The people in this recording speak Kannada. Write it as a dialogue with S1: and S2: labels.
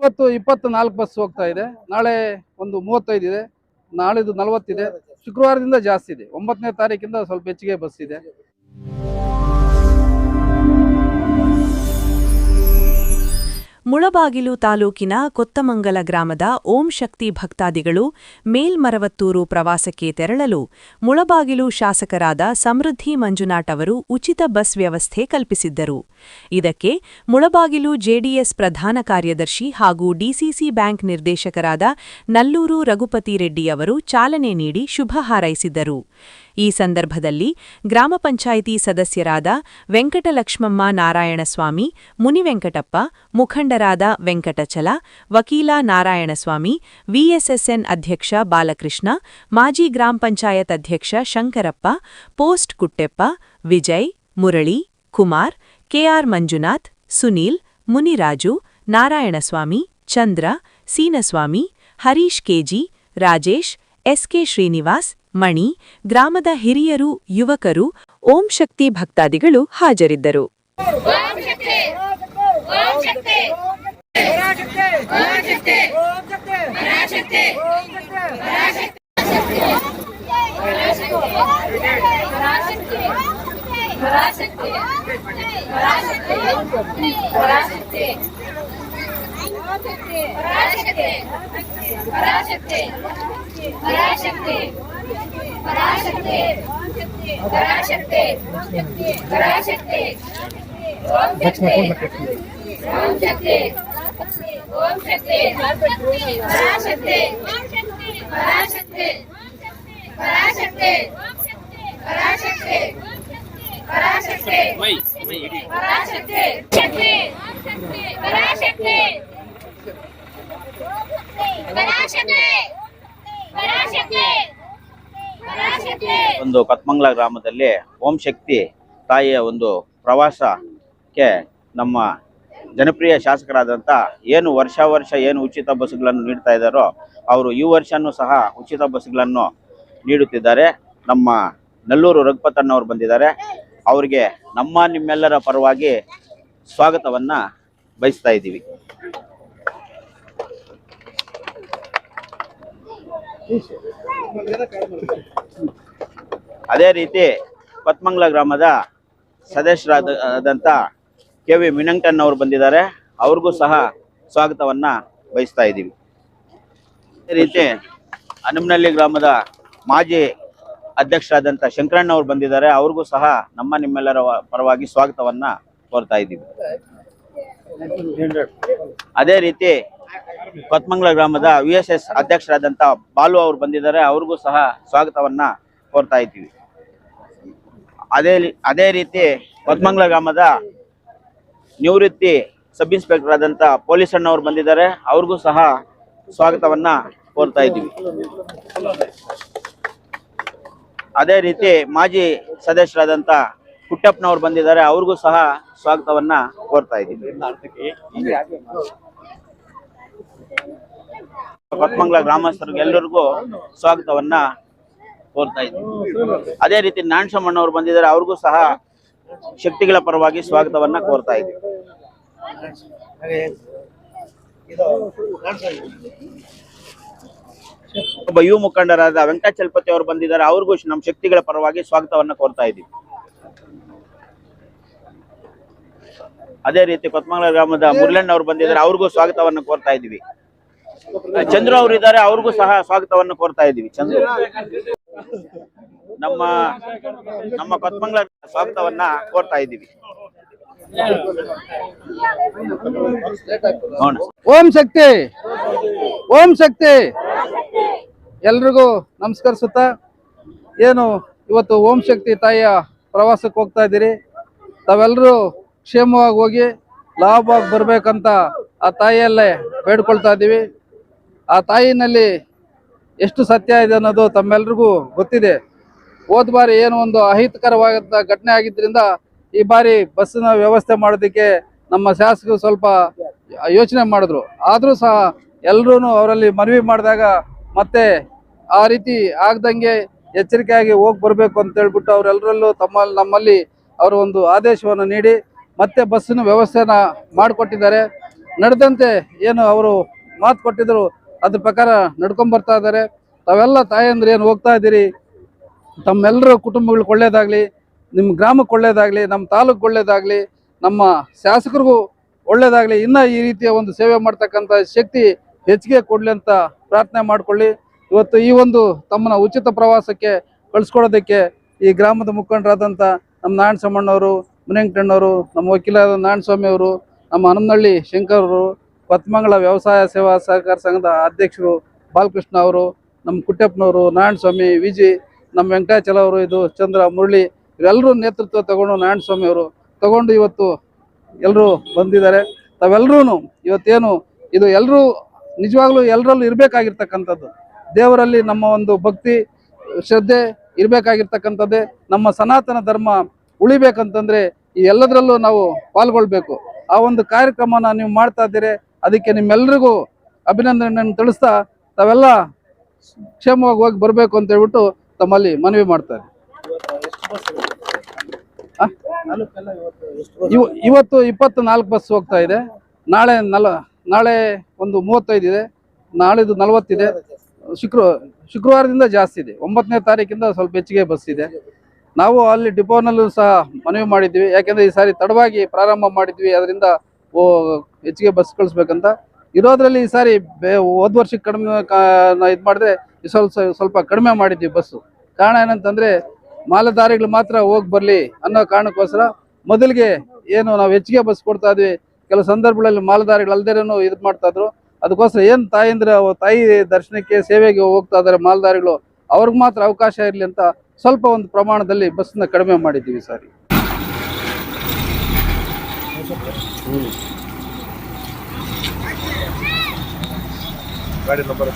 S1: ಇವತ್ತು ಇಪ್ಪತ್ತು ನಾಲ್ಕು ಬಸ್ ಹೋಗ್ತಾ ಇದೆ. ನಾಳೆ ಒಂದು ಮೂವತ್ತೈದು ಇದೆ. ನಾಳೆದು ನಲವತ್ತಿದೆ ಶುಕ್ರವಾರದಿಂದ ಜಾಸ್ತಿ ಇದೆ. ಒಂಬತ್ತನೇ ತಾರೀಕಿಂದ ಸ್ವಲ್ಪ ಹೆಚ್ಚಿಗೆ ಬಸ್ ಇದೆ.
S2: ಮುಳಬಾಗಿಲು ತಾಲೂಕಿನ ಕೊತ್ತಮಂಗಲ ಗ್ರಾಮದ ಓಂ ಶಕ್ತಿ ಭಕ್ತಾದಿಗಳು ಮೇಲ್ಮರವತ್ತೂರು ಪ್ರವಾಸಕ್ಕೆ ತೆರಳಲು ಮುಳಬಾಗಿಲು ಶಾಸಕರಾದ ಸಮೃದ್ಧಿ ಮಂಜುನಾಥ್ ಅವರು ಉಚಿತ ಬಸ್ ವ್ಯವಸ್ಥೆ ಕಲ್ಪಿಸಿದ್ದರು. ಇದಕ್ಕೆ ಮುಳಬಾಗಿಲು ಜೆಡಿಎಸ್ ಪ್ರಧಾನ ಕಾರ್ಯದರ್ಶಿ ಹಾಗೂ ಡಿಸಿಸಿ ಬ್ಯಾಂಕ್ ನಿರ್ದೇಶಕರಾದ ನಲ್ಲೂರು ರಘುಪತಿ ರೆಡ್ಡಿ ಅವರು ಚಾಲನೆ ನೀಡಿ ಶುಭ ಹಾರೈಸಿದ್ದರು ಈ ಸಂದರ್ಭದಲ್ಲಿ ಗ್ರಾಮ ಪಂಚಾಯಿತಿ ಸದಸ್ಯರಾದ ವೆಂಕಟಲಕ್ಷ್ಮಮ್ಮ ನಾರಾಯಣಸ್ವಾಮಿ, ಮುನಿವೆಂಕಟಪ್ಪ, ಮುಖಂಡರಾದ ವೆಂಕಟಚಲ, ವಕೀಲ ನಾರಾಯಣಸ್ವಾಮಿ, ವಿಎಸ್ಎಸ್ಎನ್ ಅಧ್ಯಕ್ಷ ಬಾಲಕೃಷ್ಣ, ಮಾಜಿ ಗ್ರಾಮ ಪಂಚಾಯತ್ ಅಧ್ಯಕ್ಷ Shankarappa, post Kuttappa, Vijay, Murali, Kumar, KR Manjunath, Sunil, Muniraju, Narayanaswamy, Chandra, Seenaswamy, Harish KG, Rajesh SK Srinivas Mani ಗ್ರಾಮದ ಹಿರಿಯರು ಯುವಕರು ಓಂ ಶಕ್ತಿ ಭಕ್ತಾದಿಗಳು ಹಾಜರಿದ್ದರು. ಪರಾಶಕ್ತಿ ಪರಾಶಕ್ತಿ ಪರಾಶಕ್ತಿ ಪರಾಶಕ್ತಿ ಪರಾಶಕ್ತಿ ಪರಾಶಕ್ತಿ ಪರಾಶಕ್ತಿ ಓಂ ಶಕ್ತಿ ಓಂ ಶಕ್ತಿ ಓಂ ಶಕ್ತಿ ಪರಾಶಕ್ತಿ ಪರಾಶಕ್ತಿ ಪರಾಶಕ್ತಿ ಪರಾಶಕ್ತಿ ಪರಾಶಕ್ತಿ ಪರಾಶಕ್ತಿ ಪರಾಶಕ್ತಿ ಪರಾಶಕ್ತಿ
S3: ಒಂದು ಕತ್ಮಂಗ್ಲ ಗ್ರಾಮದಲ್ಲಿ ಓಂ ಶಕ್ತಿ ತಾಯಿಯ ಒಂದು ಪ್ರವಾಸಕ್ಕೆ ನಮ್ಮ ಜನಪ್ರಿಯ ಶಾಸಕರಾದಂಥ ಏನು ವರ್ಷ ವರ್ಷ ಏನು ಉಚಿತ ಬಸ್ಗಳನ್ನು ನೀಡ್ತಾ ಇದ್ದಾರೋ ಅವರು ಈ ವರ್ಷನೂ ಸಹ ಉಚಿತ ಬಸ್ಗಳನ್ನು ನೀಡುತ್ತಿದ್ದಾರೆ. ನಮ್ಮ ನಲ್ಲೂರು ರಘುಪತಣ್ಣವ್ರು ಬಂದಿದ್ದಾರೆ. ಅವರಿಗೆ ನಮ್ಮ ನಿಮ್ಮೆಲ್ಲರ ಪರವಾಗಿ ಸ್ವಾಗತವನ್ನ ಬಯಸ್ತಾ ಇದ್ದೀವಿ. ಅದೇ ರೀತಿ ಪತ್ಮಂಗ್ಲ ಗ್ರಾಮದ ಸದಸ್ಯರಾದಂಥ ಕೆ ವಿ ಮಿನಂಕನ್ ಅವರು ಬಂದಿದ್ದಾರೆ. ಅವ್ರಿಗೂ ಸಹ ಸ್ವಾಗತವನ್ನ ಬಯಸ್ತಾ ಇದ್ದೀವಿ. ಅದೇ ರೀತಿ ಹನುಮನಹಳ್ಳಿ ಗ್ರಾಮದ ಮಾಜಿ ಅಧ್ಯಕ್ಷರಾದಂಥ ಶಂಕರಣ್ಣ ಅವರು ಬಂದಿದ್ದಾರೆ. ಅವ್ರಿಗೂ ಸಹ ನಮ್ಮ ನಿಮ್ಮೆಲ್ಲರ ಪರವಾಗಿ ಸ್ವಾಗತವನ್ನ ಕೋರ್ತಾ ಇದ್ದೀವಿ. ಅದೇ ರೀತಿ ಕೊತ್ಮಂಗ್ಲ ಗ್ರಾಮದ ವಿ ಎಸ್ ಎಸ್ ಅಧ್ಯಕ್ಷರಾದಂಥ ಬಾಲು ಅವರು ಬಂದಿದ್ದಾರೆ. ಅವ್ರಿಗೂ ಸಹ ಸ್ವಾಗತವನ್ನ ಕೋರ್ತಾ ಇದ್ದೀವಿ. ಅದೇ ಅದೇ ರೀತಿ ಕೊತ್ಮಂಗ್ಲ ಗ್ರಾಮದ ನಿವೃತ್ತಿ ಸಬ್ ಇನ್ಸ್ಪೆಕ್ಟರ್ ಆದಂಥ ಪೊಲೀಸ್ ಅಣ್ಣವ್ರು ಬಂದಿದ್ದಾರೆ. ಅವ್ರಿಗೂ ಸಹ ಸ್ವಾಗತವನ್ನ ಕೋರ್ತಾ ಇದ್ದೀವಿ. ಅದೇ ರೀತಿ ಮಾಜಿ ಸದಸ್ಯರಾದಂಥ ಪುಟ್ಟಪ್ಪನವರು ಬಂದಿದ್ದಾರೆ. ಅವ್ರಿಗೂ ಸಹ ಸ್ವಾಗತವನ್ನ ಕೋರ್ತಾ ಇದ್ದೀವಿ. ಕೊತ್ಮಂಗ್ಲ ಗ್ರಾಮಸ್ಥರಿಗೆ ಎಲ್ಲರಿಗೂ ಸ್ವಾಗತವನ್ನ ಕೋರ್ತಾ ಇದ್ದೀವಿ ಅದೇ ರೀತಿ ನಾಣಸಮ್ಮಣ್ಣವ್ರು ಬಂದಿದ್ದಾರೆ, ಅವ್ರಿಗೂ ಸಹ ಶಕ್ತಿಗಳ ಪರವಾಗಿ ಸ್ವಾಗತವನ್ನ ಕೋರ್ತಾ ಇದ್ದೀವಿ ಒಬ್ಬ ಯುವ ಮುಖಂಡರಾದ ವೆಂಕಟಾಚಲಪತಿ ಅವರು ಬಂದಿದ್ದಾರೆ, ಅವ್ರಿಗೂ ನಮ್ಮ ಶಕ್ತಿಗಳ ಪರವಾಗಿ ಸ್ವಾಗತವನ್ನ ಕೋರ್ತಾ ಇದ್ದೀವಿ ಅದೇ ರೀತಿ ಕೊತ್ಮಂಗ್ಲ ಗ್ರಾಮದ ಮುರ್ಲಣ್ಣ ಅವರು ಬಂದಿದ್ದಾರೆ, ಅವ್ರಿಗೂ ಸ್ವಾಗತವನ್ನ ಕೋರ್ತಾ ಇದ್ದೀವಿ ಚಂದ್ರು ಅವರು ಇದ್ದಾರೆ ಅವ್ರಿಗೂ ಸಹ ಸ್ವಾಗತವನ್ನು ಕೋರ್ತಾ ಇದ್ದೀವಿ. ಚಂದ್ರು, ನಮ್ಮ ನಮ್ಮ ಕೊತ್ಮಂಗ್ಲ ಸ್ವಾಗತವನ್ನ ಕೋರ್ತಾ ಇದ್ದೀವಿ. ನೋಡ
S1: ಓಂ ಶಕ್ತಿ ಓಂ ಶಕ್ತಿ. ಎಲ್ರಿಗೂ ನಮಸ್ಕರಿಸುತ್ತಾ, ಏನು ಇವತ್ತು ಓಂ ಶಕ್ತಿ ತಾಯಿಯ ಪ್ರವಾಸಕ್ಕೆ ಹೋಗ್ತಾ ಇದ್ದೀರಿ. ತಾವೆಲ್ಲರೂ ಕ್ಷೇಮವಾಗಿ ಹೋಗಿ ಲಾಭವಾಗಿ ಬರ್ಬೇಕಂತ ಆ ತಾಯಿಯಲ್ಲೇ ಬೇಡ್ಕೊಳ್ತಾ ಇದ್ದೀವಿ. ಆ ತಾಯಿನಲ್ಲಿ ಎಷ್ಟು ಸತ್ಯ ಇದೆ ಅನ್ನೋದು ತಮ್ಮೆಲ್ರಿಗೂ ಗೊತ್ತಿದೆ. ಹೋದ ಬಾರಿ ಏನು ಒಂದು ಅಹಿತಕರವಾದಂಥ ಘಟನೆ ಆಗಿದ್ದರಿಂದ ಈ ಬಾರಿ ಬಸ್ಸಿನ ವ್ಯವಸ್ಥೆ ಮಾಡೋದಕ್ಕೆ ನಮ್ಮ ಶಾಸಕರು ಸ್ವಲ್ಪ ಯೋಚನೆ ಮಾಡಿದ್ರು. ಆದರೂ ಸಹ ಎಲ್ಲರೂ ಅವರಲ್ಲಿ ಮನವಿ ಮಾಡಿದಾಗ ಮತ್ತೆ ಆ ರೀತಿ ಆಗದಂಗೆ ಎಚ್ಚರಿಕೆಯಾಗಿ ಹೋಗಿ ಬರಬೇಕು ಅಂತ ಹೇಳ್ಬಿಟ್ಟು ಅವರೆಲ್ಲರಲ್ಲೂ ತಮ್ಮ ನಮ್ಮಲ್ಲಿ ಅವರು ಒಂದು ಆದೇಶವನ್ನು ನೀಡಿ ಮತ್ತೆ ಬಸ್ಸಿನ ವ್ಯವಸ್ಥೆನ ಮಾಡಿಕೊಟ್ಟಿದ್ದಾರೆ. ನಡೆದಂತೆ ಏನು ಅವರು ಮಾತು ಕೊಟ್ಟಿದ್ರು ಅದ್ರ ಪ್ರಕಾರ ನಡ್ಕೊಂಡ್ ಬರ್ತಾ ಇದ್ದಾರೆ. ತಾವೆಲ್ಲ ತಾಯಂದ್ರೆ ಏನು ಹೋಗ್ತಾ ಇದ್ದೀರಿ? ತಮ್ಮೆಲ್ಲರ ಕುಟುಂಬಗಳು ಒಳ್ಳೇದಾಗ್ಲಿ ನಿಮ್ಮ ಗ್ರಾಮಕ್ಕೆ ಒಳ್ಳೇದಾಗಲಿ ನಮ್ಮ ತಾಲೂಕು ಒಳ್ಳೇದಾಗಲಿ, ನಮ್ಮ ಶಾಸಕರಿಗೂ ಒಳ್ಳೇದಾಗಲಿ, ಇನ್ನ ಈ ರೀತಿಯ ಒಂದು ಸೇವೆ ಮಾಡ್ತಕ್ಕಂಥ ಶಕ್ತಿ ಹೆಚ್ಚಿಗೆ ಕೊಡ್ಲಿ ಅಂತ ಪ್ರಾರ್ಥನೆ ಮಾಡ್ಕೊಳ್ಳಿ. ಇವತ್ತು ಈ ಒಂದು ತಮ್ಮನ್ನ ಉಚಿತ ಪ್ರವಾಸಕ್ಕೆ ಕಳಿಸ್ಕೊಡೋದಕ್ಕೆ ಈ ಗ್ರಾಮದ ಮುಖಂಡರಾದಂಥ ನಮ್ಮ ನಾರಾಯಣ ಸಮ್ಮಣ್ಣವರು ಮುನಿಯಂಕಣ್ಣವರು ನಮ್ಮ ವಕೀಲರಾದ ನಾರಾಯಣ ಸ್ವಾಮಿ ಅವರು, ನಮ್ಮ ಹನುಮನಹಳ್ಳಿ ಶಂಕರ್ ಅವರು ಕೊತ್ತಮಂಗಲ ವ್ಯವಸಾಯ ಸೇವಾ ಸಹಕಾರ ಸಂಘದ ಅಧ್ಯಕ್ಷರು ಬಾಲಕೃಷ್ಣ ಅವರು, ನಮ್ಮ ಕುಟ್ಟಪ್ಪನವರು ನಾರಾಯಣ ಸ್ವಾಮಿ ವಿಜಿ, ನಮ್ಮ ವೆಂಕಟಾಚಲ ಅವರು, ಇದು ಚಂದ್ರ ಮುರಳಿ, ಇವರೆಲ್ಲರೂ ನೇತೃತ್ವ ತಗೊಂಡು ನಾರಾಯಣ ಸ್ವಾಮಿ ಅವರು ತಗೊಂಡು ಇವತ್ತು ಎಲ್ಲರೂ ಬಂದಿದ್ದಾರೆ. ತಾವೆಲ್ಲರೂ ಇವತ್ತೇನು, ಇದು ಎಲ್ಲರೂ ನಿಜವಾಗ್ಲೂ ಎಲ್ಲರಲ್ಲೂ ಇರಬೇಕಾಗಿರ್ತಕ್ಕಂಥದ್ದು. ದೇವರಲ್ಲಿ ನಮ್ಮ ಒಂದು ಭಕ್ತಿ, ಶ್ರದ್ಧೆ ಇರಬೇಕಾಗಿರ್ತಕ್ಕಂಥದ್ದೇ. ನಮ್ಮ ಸನಾತನ ಧರ್ಮ ಉಳಿಬೇಕಂತಂದ್ರೆ ಈ ಎಲ್ಲದರಲ್ಲೂ ನಾವು ಪಾಲ್ಗೊಳ್ಬೇಕು. ಆ ಒಂದು ಕಾರ್ಯಕ್ರಮನ ನೀವು ಮಾಡ್ತಾ ಇದ್ದೀರಿ ಅದಕ್ಕೆ ನಿಮ್ಮೆಲ್ಲರಿಗೂ ಅಭಿನಂದನೆಯನ್ನು ತಿಳಿಸ್ತಾ ತಾವೆಲ್ಲ ಕ್ಷೇಮವಾಗಿ ಹೋಗಿ ಬರಬೇಕು ಅಂತ ಹೇಳ್ಬಿಟ್ಟು ತಮ್ಮಲ್ಲಿ ಮನವಿ ಮಾಡ್ತಾರೆ. ಇವತ್ತು ಇಪ್ಪತ್ತು ನಾಲ್ಕು ಬಸ್ ಹೋಗ್ತಾ ಇದೆ. ನಾಳೆ ನಲ, ನಾಳೆ ಒಂದು ಮೂವತ್ತೈದು ಇದೆ. ನಾಳೆದು ನಲವತ್ತಿದೆ. ಶುಕ್ರ, ಶುಕ್ರವಾರದಿಂದ ಜಾಸ್ತಿ ಇದೆ. ಒಂಬತ್ತನೇ ತಾರೀಕಿಂದ ಸ್ವಲ್ಪ ಹೆಚ್ಚಿಗೆ ಬಸ್ ಇದೆ. ನಾವು ಅಲ್ಲಿ ಡಿಪೋನಲ್ಲೂ ಸಹ ಮನವಿ ಮಾಡಿದ್ವಿ. ಯಾಕೆಂದ್ರೆ ಈ ಸಾರಿ ತಡವಾಗಿ ಪ್ರಾರಂಭ ಮಾಡಿದ್ವಿ. ಅದರಿಂದ ಹೆಚ್ಚಿಗೆ ಬಸ್ ಕಳಿಸ್ಬೇಕಂತ. ಇರೋದ್ರಲ್ಲಿ ಈ ಸಾರಿ ಹೋದ ವರ್ಷಕ್ಕೆ ಕಡಿಮೆ ಇದು ಮಾಡಿದ್ರೆ ಸ್ವಲ್ಪ ಸ್ವಲ್ಪ ಕಡಿಮೆ ಮಾಡಿದ್ವಿ ಬಸ್ಸು ಕಾರಣ ಏನಂತಂದ್ರೆ ಮಾಲಧಾರಿಗಳು ಮಾತ್ರ ಹೋಗಿ ಬರಲಿ ಅನ್ನೋ ಕಾರಣಕ್ಕೋಸ್ಕರ ಮೊದಲಿಗೆ ಏನು ನಾವು ಹೆಚ್ಚಿಗೆ ಬಸ್ ಕೊಡ್ತಾ ಇದ್ವಿ. ಕೆಲವು ಸಂದರ್ಭಗಳಲ್ಲಿ ಮಾಲಧಾರಿಗಳು ಅಲ್ದೇನೂ ಇದು ಮಾಡ್ತಾ ಇದ್ರು. ಅದಕ್ಕೋಸ್ಕರ ಏನು ತಾಯಿಂದ್ರ ತಾಯಿ ದರ್ಶನಕ್ಕೆ, ಸೇವೆಗೆ ಹೋಗ್ತಾ ಇದ್ದಾರೆ ಮಾಲಧಾರಿಗಳು ಅವ್ರಿಗೆ ಮಾತ್ರ ಅವಕಾಶ ಇರಲಿ ಅಂತ ಸ್ವಲ್ಪ ಒಂದು ಪ್ರಮಾಣದಲ್ಲಿ ಬಸ್ನ ಕಡಿಮೆ ಮಾಡಿದ್ದೀವಿ ಸರ್.
S4: ಗಾಡಿ ನಂಬರ್